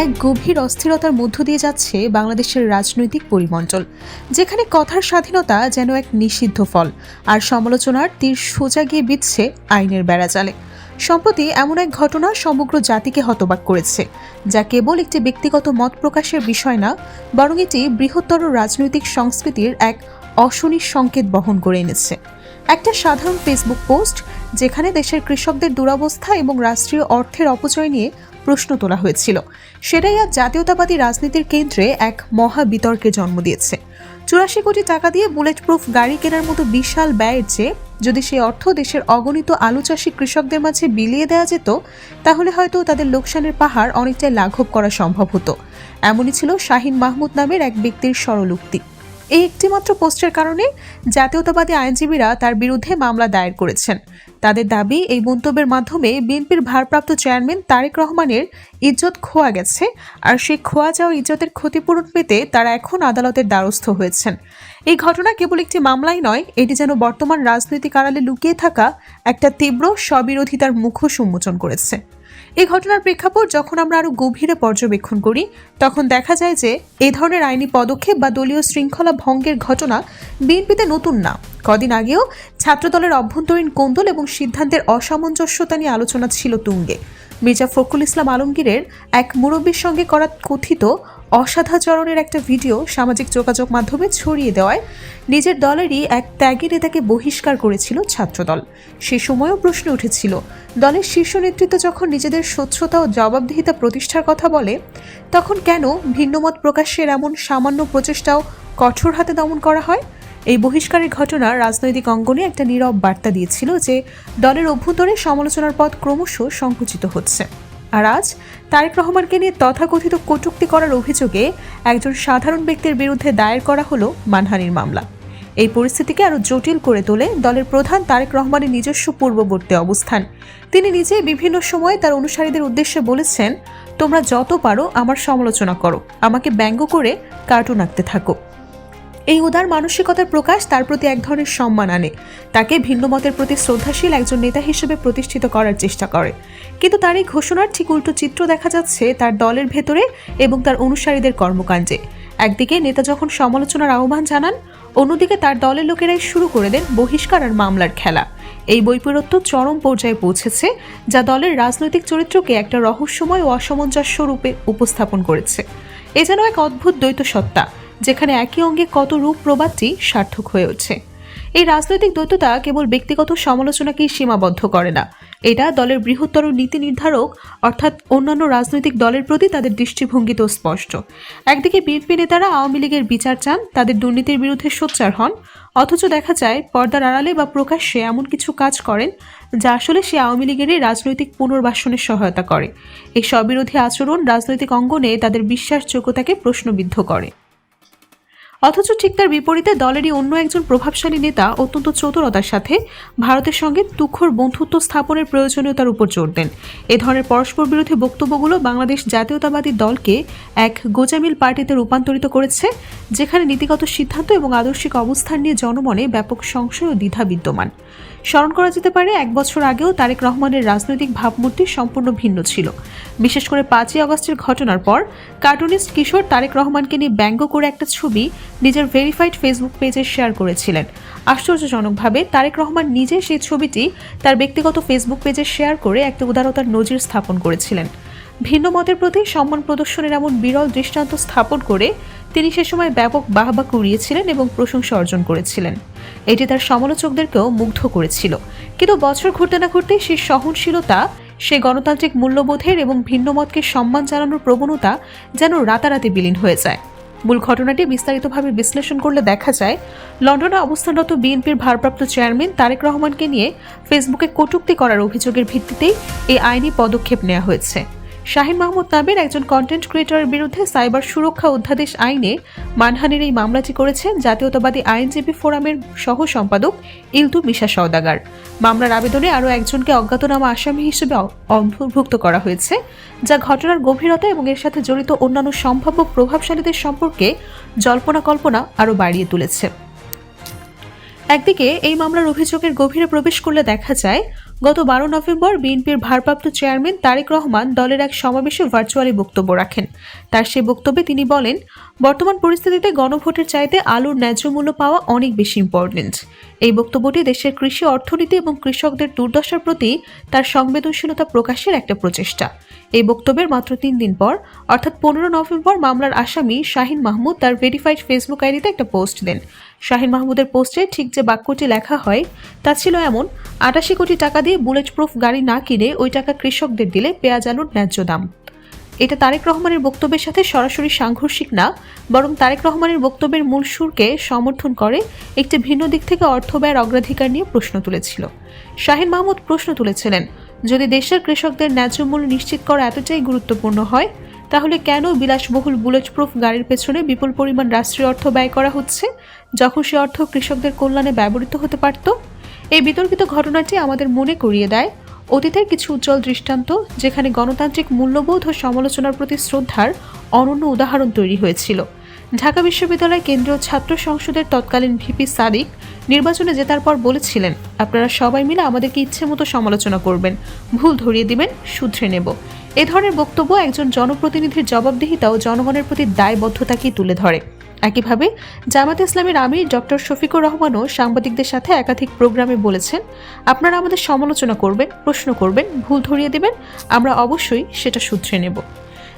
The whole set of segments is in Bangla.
এক গভীর অস্থিরতার মধ্য দিয়ে যাচ্ছে বাংলাদেশের রাজনৈতিক পরিমণ্ডল, যেখানে কথার স্বাধীনতা যেন এক নিষিদ্ধ ফল, আর সমালোচনার তীর সোজা গিয়ে বিচ্ছে আইনের বেড়াজালে। সম্প্রতি এমন এক ঘটনা সমগ্র জাতিকে হতবাক করেছে, যা কেবল একটি ব্যক্তিগত মত প্রকাশের বিষয় না, বরং এটি বৃহত্তর রাজনৈতিক সংস্কৃতির এক অশনি সংকেত বহন করে এনেছে। একটা সাধারণ ফেসবুক পোস্ট, যেখানে দেশের কৃষকদের দুরবস্থা এবং রাষ্ট্রীয় অর্থের অপচয় নিয়ে প্রশ্ন তোলা হয়েছিল। সেটাই আজ জাতীয়তাবাদী রাজনীতির কেন্দ্রে এক মহা বিতর্কে জন্ম দিয়েছে। চুরাশি কোটি টাকা দিয়ে বুলেট প্রুফ গাড়ি কেনার মতো বিশাল ব্যয়ের চেয়ে যদি সেই অর্থ দেশের অগণিত আলু চাষী কৃষকদের মাঝে বিলিয়ে দেওয়া যেত, তাহলে হয়তো তাদের লোকসানের পাহাড় অনেকটাই লাঘব করা সম্ভব হতো। এমনই ছিল শাহিন মাহমুদ নামের এক ব্যক্তির সরলোক্তি এই একটিমাত্র পোস্টের কারণে জাতীয়তাবাদী আইনজীবীরা তার বিরুদ্ধে মামলা দায়ের করেছেন। তাদের দাবি, এই মন্তব্যের মাধ্যমে বিএনপির ভারপ্রাপ্ত চেয়ারম্যান তারেক রহমানের ইজ্জত খোয়া গেছে আর সেই খোয়া যাওয়া ইজ্জতের ক্ষতিপূরণ পেতে তারা এখন আদালতের দ্বারস্থ হয়েছেন। এই ঘটনা কেবল একটি মামলাই নয়, এটি যেন বর্তমান রাজনৈতিক আড়ালে লুকিয়ে থাকা একটা তীব্র স্ববিরোধিতার মুখোশ উন্মোচন করেছে। এই ঘটনার প্রেক্ষাপট যখন আমরা আরও গভীরে পর্যবেক্ষণ করি, তখন দেখা যায় যে এ ধরনের আইনি পদক্ষেপ বা দলীয় শৃঙ্খলা ভঙ্গের ঘটনা বিএনপিতে নতুন না। কদিন আগেও ছাত্রদলের অভ্যন্তরীণ কোন্দল এবং সিদ্ধান্তের অসামঞ্জস্যতা নিয়ে আলোচনা ছিল তুঙ্গে। মির্জা ফখরুল ইসলাম আলমগীরের এক মুরব্বীর সঙ্গে করা কথিত অসাধাচরণের একটা ভিডিও সামাজিক যোগাযোগ মাধ্যমে ছড়িয়ে দেওয়ায় নিজের দলেরই এক ত্যাগী নেতাকে বহিষ্কার করেছিল ছাত্রদল। সে সময়ও প্রশ্ন উঠেছিল, দলের শীর্ষ নেতৃত্ব যখন নিজেদের স্বচ্ছতা ও জবাবদিহিতা প্রতিষ্ঠার কথা বলে, তখন কেন ভিন্নমত প্রকাশের এমন সামান্য প্রচেষ্টাও কঠোর হাতে দমন করা হয়? এই বহিষ্কারের ঘটনা রাজনৈতিক অঙ্গনে একটা নীরব বার্তা দিয়েছিল যে, দলের অভ্যন্তরে সমালোচনার পথ ক্রমশ সংকুচিত হচ্ছে। আর আজ তারেক রহমানকে নিয়ে তথাকথিত কটূক্তি করার অভিযোগে একজন সাধারণ ব্যক্তির বিরুদ্ধে দায়ের করা হলো মানহানির মামলা। এই পরিস্থিতিকে আরও জটিল করে তোলে দলের প্রধান তারেক রহমানের নিজস্ব পূর্ববর্তী অবস্থান। তিনি নিজে বিভিন্ন সময়ে তার অনুসারীদের উদ্দেশ্যে বলেছেন, তোমরা যত পারো আমার সমালোচনা করো, আমাকে ব্যঙ্গ করে কার্টুন আঁকতে থাকো। এই উদার মানসিকতার প্রকাশ তার প্রতি এক ধরনের সম্মান আনে। তাকে ভিন্ন মতের প্রতি শ্রদ্ধাশীল একজন নেতা হিসেবে প্রতিষ্ঠিত করার চেষ্টা করে। কিন্তু তার এই ঘোষণার ঠিক উল্টো চিত্র দেখা যাচ্ছে তার দলের ভেতরে এবং তার অনুসারীদের কর্মকাণ্ডে। একদিকে নেতা যখন সমালোচনার আহ্বান জানান, অন্যদিকে তার দলের লোকেরাই শুরু করে দেন বহিষ্কার আর মামলার খেলা। এই বৈপরীত্য চরম পর্যায়ে পৌঁছেছে, যা দলের রাজনৈতিক চরিত্রকে একটা রহস্যময় ও অসামঞ্জস্য রূপে উপস্থাপন করেছে। এ যেন এক অদ্ভুত দ্বৈত সত্তা যেখানে একই অঙ্গে কত রূপ প্রবাদটি সার্থক হয়ে ওঠে। এই রাজনৈতিক দ্বৈততা কেবল ব্যক্তিগত সমালোচনাকেই সীমাবদ্ধ করে না। এটা দলের বৃহত্তর নীতি নির্ধারক অর্থাৎ অন্যান্য রাজনৈতিক দলের প্রতি তাদের দৃষ্টিভঙ্গিতেও স্পষ্ট। একদিকে বিএনপি নেতারা আওয়ামী লীগের বিচার চান, তাদের দুর্নীতির বিরুদ্ধে সোচ্চার হন, অথচ দেখা যায় পর্দার আড়ালে বা প্রকাশ্যে এমন কিছু কাজ করেন, যা আসলে সে আওয়ামী লীগেরই রাজনৈতিক পুনর্বাসনের সহায়তা করে। এই স্ববিরোধী আচরণ রাজনৈতিক অঙ্গনে তাদের বিশ্বাসযোগ্যতাকে প্রশ্নবিদ্ধ করে। অথচ ঠিক তার বিপরীতে দলেরই অন্য একজন প্রভাবশালী নেতা অত্যন্ত চতুরতার সাথে ভারতের সঙ্গে তুখর বন্ধুত্ব স্থাপনের প্রয়োজনীয়তার উপর জোর দেন। এ ধরনের পরস্পর বিরোধী বক্তব্যগুলো বাংলাদেশ জাতীয়তাবাদী দলকে এক গোজামিল পার্টিতে রূপান্তরিত করেছে, যেখানে নীতিগত সিদ্ধান্ত এবং আদর্শিক অবস্থান নিয়ে জনমনে ব্যাপক সংশয় ও দ্বিধা বিদ্যমান। স্মরণ করা যেতে পারে, এক বছর আগেও তারেক রহমানের রাজনৈতিক ভাবমূর্তি সম্পূর্ণ ভিন্ন ছিল। বিশেষ করে পাঁচই আগস্টের ঘটনার পর, কার্টুনিস্ট কিশোর তারেক রহমানকে নিয়ে ব্যঙ্গ করে একটা ছবি নিজের ভেরিফাইড ফেসবুক পেজে শেয়ার করেছিলেন। আশ্চর্যজনকভাবে, তারেক রহমান নিজে সেই ছবিটি তার ব্যক্তিগত ফেসবুক পেজে শেয়ার করে একটা উদারতার নজির স্থাপন করেছিলেন। ভিন্ন মতের প্রতি সম্মান প্রদর্শনের এমন বিরল দৃষ্টান্ত স্থাপন করে তিনি সে সময় ব্যাপক বাহবা কুড়িয়েছিলেন এবং প্রশংসা অর্জন করেছিলেন। এটি তার সমালোচকদেরকেও মুগ্ধ করেছিল। কিন্তু বছর ঘুরতে না ঘুরতে সেই সহনশীলতা সে গণতান্ত্রিক মূল্যবোধের এবং ভিন্ন মতকে সম্মান জানানোর প্রবণতা যেন রাতারাতি বিলীন হয়ে যায়। মূল ঘটনাটি বিস্তারিতভাবে বিশ্লেষণ করলে দেখা যায়, লন্ডনে অবস্থানরত বিএনপির ভারপ্রাপ্ত চেয়ারম্যান তারেক রহমানকে নিয়ে ফেসবুকে কটূক্তি করার অভিযোগের ভিত্তিতেই এই আইনি পদক্ষেপ নেওয়া হয়েছে। শাহিন মাহমুদ নামের একজন কন্টেন্ট ক্রিয়েটরের বিরুদ্ধে সাইবার সুরক্ষা অধ্যাদেশ আইনে মানহানির এই মামলাটি করেছেন জাতীয়তাবাদী আইনজীবী ফোরামের সহ সম্পাদক ইলতু মিশা সওদাগার। মামলার আবেদনে আরও একজনকে অজ্ঞাতনামা আসামি হিসেবে অন্তর্ভুক্ত করা হয়েছে, যা ঘটনার গভীরতা এবং এর সাথে জড়িত অন্যান্য সম্ভাব্য প্রভাবশালীদের সম্পর্কে জল্পনা কল্পনা আরও বাড়িয়ে তুলেছে। একদিকে এই মামলার অভিযোগের গভীরে প্রবেশ করলে দেখা যায় গত বারো নভেম্বর বিএনপির ভারপ্রাপ্ত চেয়ারম্যান তারেক রহমান দলের এক সমাবেশে ভার্চুয়ালি বক্তব্য রাখেন। তার সে বক্তব্যে তিনি বলেন, বর্তমান পরিস্থিতিতে গণভোটের চাইতে আলুর ন্যায্য মূল্য পাওয়া অনেক বেশি ইম্পর্টেন্ট এই বক্তব্যটি দেশের কৃষি অর্থনীতি এবং কৃষকদের দুর্দশার প্রতি তার সংবেদনশীলতা প্রকাশের একটা প্রচেষ্টা। এই বক্তব্যের মাত্র তিন দিন পর, অর্থাৎ পনেরো নভেম্বর মামলার আসামি শাহিন মাহমুদ তার ভেরিফাইড ফেসবুক আইডিতে একটা পোস্ট দেন। শাহিন মাহমুদের পোস্টে ঠিক যে বাক্যটি লেখা হয়, তা ছিল এমন, আটাশি কোটি টাকা দিয়ে বুলেট প্রুফ গাড়ি না কিনে ওই টাকা কৃষকদের দিলে পেঁয়াজ আলুর ন্যায্য দাম। এটা তারেক রহমানের বক্তব্যের সাথে সরাসরি সাংঘর্ষিক না, বরং তারেক রহমানের বক্তব্যের মূল সুরকে সমর্থন করে একটি ভিন্ন দিক থেকে অর্থ ব্যয়ের অগ্রাধিকার নিয়ে প্রশ্ন তুলেছিল। শাহিন মাহমুদ প্রশ্ন তুলেছিলেন, যদি দেশের কৃষকদের ন্যায্য মূল্য নিশ্চিত করা এতটাই গুরুত্বপূর্ণ হয়, তাহলে কেন বিলাসবহুল বুলেট প্রুফ গাড়ির পেছনে বিপুল পরিমাণ রাষ্ট্রীয় অর্থ ব্যয় করা হচ্ছে, যখন সে অর্থ কৃষকদের কল্যাণে ব্যবহৃত হতে পারত? এই বিতর্কিত ঘটনাটি আমাদের মনে করিয়ে দেয় অতীতের কিছু উজ্জ্বল দৃষ্টান্ত, যেখানে গণতান্ত্রিক মূল্যবোধ ও সমালোচনার প্রতি শ্রদ্ধার অনন্য উদাহরণ তৈরি হয়েছিল। ঢাকা বিশ্ববিদ্যালয় কেন্দ্রীয় ছাত্র সংসদের তৎকালীন ভিপি সাদিক নির্বাচনে জেতার পর বলেছিলেন, আপনারা সবাই মিলে আমাদেরকে ইচ্ছে মতো সমালোচনা করবেন। ভুল ধরিয়ে দিবেন, শুধরে নেব। এ ধরনের বক্তব্য একজন জনপ্রতিনিধির জবাবদিহিতা ও জনগণের প্রতি দায়বদ্ধতাকেই তুলে ধরে? একইভাবে জামাত ইসলামের আমির ডক্টর শফিকুর রহমানও সাংবাদিকদের সাথে একাধিক প্রোগ্রামে বলেছেন, আপনারা আমাদের সমালোচনা করবেন, প্রশ্ন করবেন, ভুল ধরিয়ে দেবেন, আমরা অবশ্যই সেটা শুধরে নেব।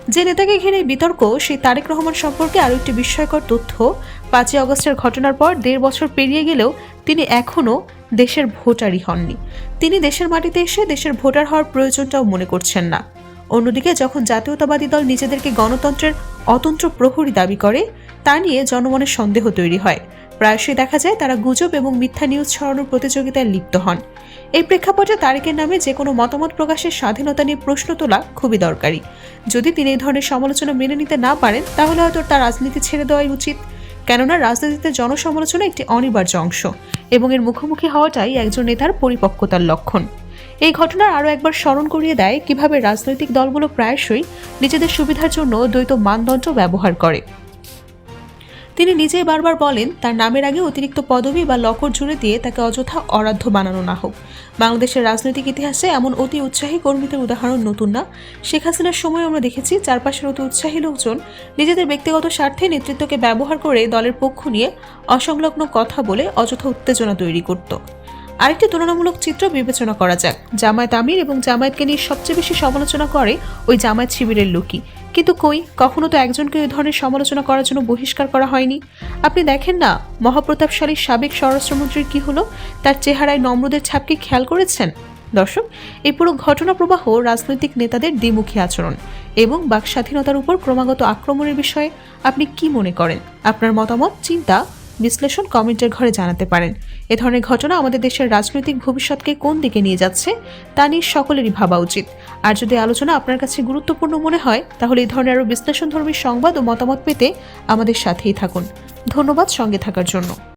যে নেতাকে ঘিরে বিতর্ক, সেই তারেক রহমান সম্পর্কে আরও একটি বিস্ময়কর তথ্য, পাঁচই অগস্টের ঘটনার পর দেড় বছর পেরিয়ে গেলেও তিনি এখনও দেশের ভোটারই হননি। তিনি দেশের মাটিতে এসে দেশের ভোটার হওয়ার প্রয়োজনটাও মনে করছেন না। অন্যদিকে যখন জাতীয়তাবাদী দল নিজেদেরকে গণতন্ত্রের অতন্ত্র প্রহরী দাবি করে তা নিয়ে জনমনের সন্দেহ তৈরি হয়। প্রায়শই দেখা যায় তারা গুজব এবং মিথ্যা নিউজ ছড়ানোর প্রতিযোগিতায় লিপ্ত হন। এই প্রেক্ষাপটে তারেকের নামে যে কোনো মতামত প্রকাশের স্বাধীনতা নিয়ে প্রশ্ন তোলা খুবই দরকারি। যদি তিনি এই ধরনের সমালোচনা মেনে নিতে না পারেন, তাহলে হয়তো তার রাজনীতি ছেড়ে দেওয়াই উচিত। কেননা রাজনীতিতে জনসমালোচনা একটি অনিবার্য অংশ এবং এর মুখোমুখি হওয়াটাই একজন নেতার পরিপক্কতার লক্ষণ। এই ঘটনার আরও একবার স্মরণ করিয়ে দেয় কীভাবে রাজনৈতিক দলগুলো প্রায়শই নিজেদের সুবিধার জন্য দ্বৈত মানদণ্ড ব্যবহার করে। তিনি নিজেই বারবার বলেন, তার নামের আগে অতিরিক্ত পদবি বা লকর জুড়ে দিয়ে তাকে অযথা অরাধ্য বানানো না হোক। বাংলাদেশের রাজনৈতিক ইতিহাসে এমন অতি উৎসাহী কর্মীদের উদাহরণ নতুন না। শেখ হাসিনার সময় আমরা দেখেছি, চারপাশের অতি উৎসাহী লোকজন নিজেদের ব্যক্তিগত স্বার্থে নেতৃত্বকে ব্যবহার করে দলের পক্ষ নিয়ে অসংলগ্ন কথা বলে অযথা উত্তেজনা তৈরি করত। আরেকটি তুলনামূলক চিত্র বিবেচনা করা যাক। জামায়াত আমির এবং জামায়াতকে নিয়ে সবচেয়ে বেশি সমালোচনা করে ওই জামায়াত শিবিরের লোকই। কিন্তু কই, কখনো তো একজনকে ওই ধরনের সমালোচনা করার জন্য বহিষ্কার করা হয়নি। আপনি দেখেন না, মহাপ্রতাপশালী সাবেক স্বরাষ্ট্রমন্ত্রীর কি হলো? তার চেহারায় নম্রদের ছাপকে খেয়াল করেছেন? দর্শক, এই পুরো ঘটনা প্রবাহ রাজনৈতিক নেতাদের দ্বিমুখী আচরণ এবং বাক স্বাধীনতার উপর ক্রমাগত আক্রমণের বিষয়ে আপনি কি মনে করেন? আপনার মতামত, চিন্তা বিশ্লেষণ কমেন্টের ঘরে জানাতে পারেন। এ ধরনের ঘটনা আমাদের দেশের রাজনৈতিক ভবিষ্যৎকে কোন দিকে নিয়ে যাচ্ছে, তা নিয়ে সকলেরই ভাবা উচিত। আর যদি আলোচনা আপনার কাছে গুরুত্বপূর্ণ মনে হয়, তাহলে এই ধরনের আরও বিশ্লেষণধর্মী সংবাদ ও মতামত পেতে আমাদের সাথেই থাকুন। ধন্যবাদ সঙ্গে থাকার জন্য।